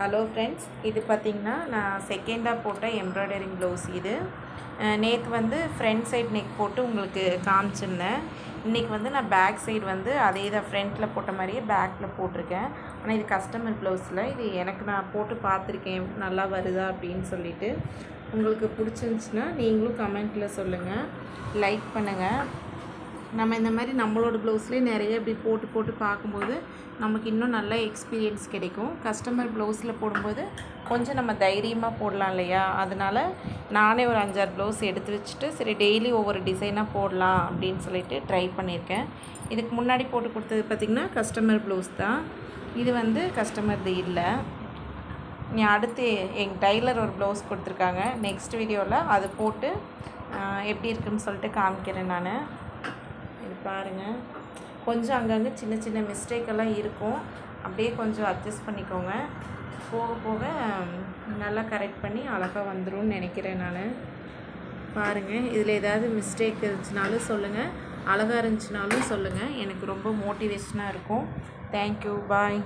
Hello friends இது பார்த்திங்கன்னா நான் செகண்டாக போட்ட எம்ப்ராய்டரிங் ப்ளவுஸ் இது. நேற்று வந்து ஃப்ரண்ட் சைட் நெக் போட்டு உங்களுக்கு காமிச்சிருந்தேன். இன்றைக்கி வந்து நான் பேக் சைடு வந்து அதே தான் ஃப்ரண்ட்டில் போட்ட மாதிரியே பேக்கில் போட்டிருக்கேன். ஆனால் இது கஸ்டமர் ப்ளவுஸில் இது எனக்கு நான் போட்டு பார்த்துருக்கேன் நல்லா வருதா அப்படின்னு சொல்லிட்டு. உங்களுக்கு பிடிச்சிருந்துச்சின்னா நீங்களும் கமெண்ட்டில் சொல்லுங்கள் லைக் பண்ணுங்கள் நம்ம இந்த மாதிரி நம்மளோட ப்ளவுஸ்லேயே நிறைய இப்படி போட்டு போட்டு பார்க்கும்போது நமக்கு இன்னும் நல்ல எக்ஸ்பீரியன்ஸ் கிடைக்கும். கஸ்டமர் ப்ளவுஸில் போடும்போது கொஞ்சம் நம்ம தைரியமாக போடலாம் இல்லையா? அதனால் நானே ஒரு அஞ்சாறு ப்ளவுஸ் எடுத்து வச்சுட்டு சரி டெய்லி ஒவ்வொரு டிசைனாக போடலாம் அப்படின்னு சொல்லிட்டு ட்ரை பண்ணியிருக்கேன். இதுக்கு முன்னாடி போட்டு கொடுத்தது பார்த்திங்கன்னா கஸ்டமர் ப்ளவுஸ் தான். இது வந்து கஸ்டமர்து இல்லை. நீ அடுத்து எங்கள் டைலர் ஒரு ப்ளவுஸ் கொடுத்துருக்காங்க. நெக்ஸ்ட் வீடியோவில் அது போட்டு எப்படி இருக்குன்னு சொல்லிட்டு காமிக்கிறேன் நான். இது பாருங்கள் கொஞ்சம் அங்கங்கே சின்ன சின்ன மிஸ்டேக்கெல்லாம் இருக்கும். அப்படியே கொஞ்சம் அட்ஜஸ்ட் பண்ணிக்கோங்க. போக போக நல்லா கரெக்ட் பண்ணி அழகாக வந்துடும் நினைக்கிறேன் நான். பாருங்கள் இதில் ஏதாவது மிஸ்டேக் இருந்துச்சுனாலும் சொல்லுங்கள் அழகாக இருந்துச்சுனாலும் சொல்லுங்கள் எனக்கு ரொம்ப மோட்டிவேஷனாக இருக்கும். Thank you bye